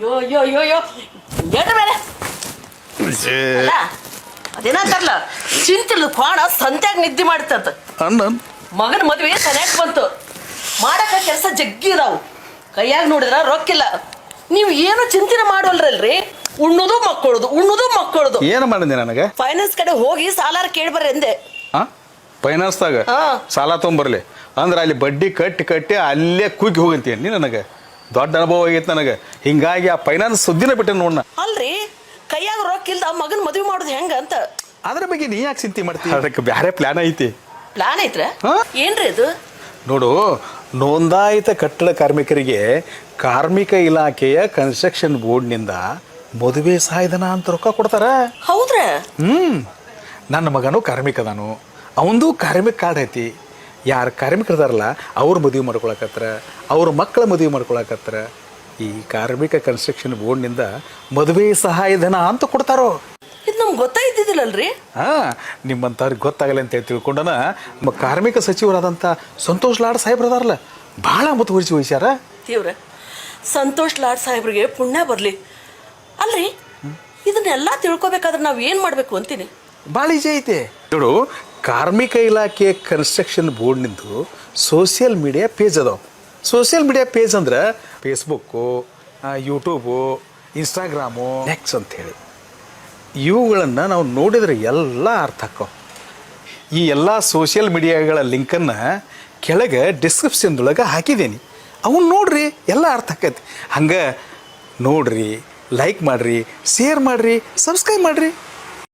ಯೋ ಯೋ ಅಯ್ಯೋ ಯೋ ಎದ್ರ ಮೇಲೆ? ಅಲ್ಲ ಅದೇನಂತಾರಲ್ಲ ಚಿಂತಿಲ್ಲ ಕೋಣ ಸಂತ್ಯಾಗ ನಿದ್ದೆ ಮಾಡ್ತದ ಅಣ್ಣ ಮಗನ ಮದುವೆ ಸರಿಯಾಗಿ ಬಂತು. ಮಾಡಕ ಕೆಲಸ ಜಗ್ಗಿ ಇದಾವು ಕೈಯಾಗ ನೋಡಿದ್ರ ರೊಕ್ಕಿಲ್ಲ. ನೀವು ಏನು ಚಿಂತನೆ ಮಾಡೋಲ್ರಲ್ರಿ? ಉಣ್ಣುದು ಮಕ್ಕಳದು ಉಣ್ಣುದು ಮಕ್ಕಳದು. ಏನು ಮಾಡಿದೆ ನನಗೆ? ಫೈನಾನ್ಸ್ ಕಡೆ ಹೋಗಿ ಸಾಲಾರ ಕೇಳ್ಬರ್ರಿ ಎಂದೆ ಆ? ಫೈನಾನ್ಸ್ದಾಗ ಹಾ. ಸಾಲ ತೊಗೊಂಬರ್ಲಿ. ಅಂದ್ರೆ ಅಲ್ಲಿ ಬಡ್ಡಿ ಕಟ್ಟಿ ಕಟ್ಟಿ ಅಲ್ಲೇ ಕುಗ್ಗಿ ಹೋಗಂತೀನಿ ನನಗೆ? ದೊಡ್ಡ ಅನುಭವ ಆಗೈತೆ ನನಗೆ. ಹಿಂಗಾಗಿ ಆ ಫೈನಾನ್ಸ್ ಸುದ್ದಿನ ಬಿಟ್ಟೆ ನೋಡಣ ಅಲ್ರಿ ಕೈಯಾಗ ರೊಕ್ಕ ಇಲ್ದ ಮಗನ ಮದ್ವೆ ಮಾಡೋದು ಹೆಂಗ ಅಂತ. ಅದ್ರ ಬಗ್ಗೆ ನೀ ಯಾಕೆ ಚಿಂತೆ ಮಾಡ್ತೀವಿ ಅದಕ್ಕೆ ಬೇರೆ ಪ್ಲಾನ್ ಐತಿ. ಪ್ಲಾನ್ ಐತ್ರ? ಹಾ? ಏನ್ರಿ ಇದು ನೋಡು ನೋಂದಾಯಿತ ಕಟ್ಟಡ ಕಾರ್ಮಿಕರಿಗೆ ಕಾರ್ಮಿಕ ಇಲಾಖೆಯ ಕನ್ಸ್ಟ್ರಕ್ಷನ್ ಬೋರ್ಡ್ನಿಂದ ಮದುವೆ ಸಹಾಯಧನ ಅಂತ ರೊಕ್ಕ ಕೊಡ್ತಾರ. ಹೌದ್ರ? ಹ್ಮ್. ನನ್ನ ಮಗನು ಕಾರ್ಮಿಕ ಅದಾನು ಅವಂದು ಕಾರ್ಮಿಕ ಕಾರ್ಡ್ ಐತಿ. ಯಾರು ಕಾರ್ಮಿಕರದಾರಲ್ಲ ಅವ್ರು ಮದುವೆ ಮಾಡ್ಕೊಳಕತ್ತಾರ ಅವ್ರ ಮಕ್ಕಳ ಮದುವೆ ಮಾಡ್ಕೊಳಕತ್ತಾರ ಈ ಕಾರ್ಮಿಕ ಕನ್ಸ್ಟ್ರಕ್ಷನ್ ಬೋರ್ಡ್ನಿಂದ ಮದುವೆ ಸಹಾಯಧನ ಅಂತ ಕೊಡ್ತಾರೋ? ಇದು ನಮ್ಗೆ ಗೊತ್ತಾಯ್ತಿದ್ದಿಲ್ಲಲ್ರಿ? ಹಾಂ ನಿಮ್ಮಂಥವ್ರಿಗೆ ಗೊತ್ತಾಗಲ್ಲ ಅಂತ ಹೇಳಿ ತಿಳ್ಕೊಂಡನ ನಮ್ಮ ಕಾರ್ಮಿಕ ಸಚಿವರಾದಂಥ ಸಂತೋಷ್ ಲಾಡ್ ಸಾಹೇಬ್ರದಾರಲ್ಲ ಭಾಳ ಮುತುವರ್ಜಿ ವಹಿಸ್ಯಾರ? ದೇವ್ರ ಸಂತೋಷ್ ಲಾಡ್ ಸಾಹೇಬ್ರಿಗೆ ಪುಣ್ಯ ಬರಲಿ. ಅಲ್ರಿ ಇದನ್ನೆಲ್ಲ ತಿಳ್ಕೊಬೇಕಾದ್ರೆ ನಾವು ಏನು ಮಾಡಬೇಕು ಅಂತೀನಿ? ಭಾಳ ಈಜಿ ಐತೆ. ನೋಡು ಕಾರ್ಮಿಕ ಇಲಾಖೆ ಕನ್ಸ್ಟ್ರಕ್ಷನ್ ಬೋರ್ಡ್ನಿಂದು ಸೋಷಿಯಲ್ ಮೀಡಿಯಾ ಪೇಜ್ ಅದಾವ. ಸೋಷಿಯಲ್ ಮೀಡಿಯಾ ಪೇಜ್ ಅಂದ್ರೆ ಫೇಸ್ಬುಕ್ಕು ಯೂಟ್ಯೂಬು ಇನ್ಸ್ಟಾಗ್ರಾಮು ನೆಕ್ಸ್ ಹೇಳಿ ಇವುಗಳನ್ನು ನಾವು ನೋಡಿದ್ರೆ ಎಲ್ಲ ಅರ್ಥ ಆಕ್ಕವು ಈ ಎಲ್ಲ ಸೋಷಿಯಲ್ ಮೀಡಿಯಾಗಳ ಲಿಂಕನ್ನು ಕೆಳಗೆ ಡಿಸ್ಕ್ರಿಪ್ಷನ್ದೊಳಗೆ ಹಾಕಿದ್ದೀನಿ. ಅವನ್ನ ನೋಡ್ರಿ, ಎಲ್ಲ ಅರ್ಥ ಆಕೈತಿ ಹಂಗೆ ನೋಡ್ರಿ ಲೈಕ್ ಮಾಡಿರಿ ಶೇರ್ ಮಾಡಿರಿ ಸಬ್ಸ್ಕ್ರೈಬ್ ಮಾಡಿರಿ.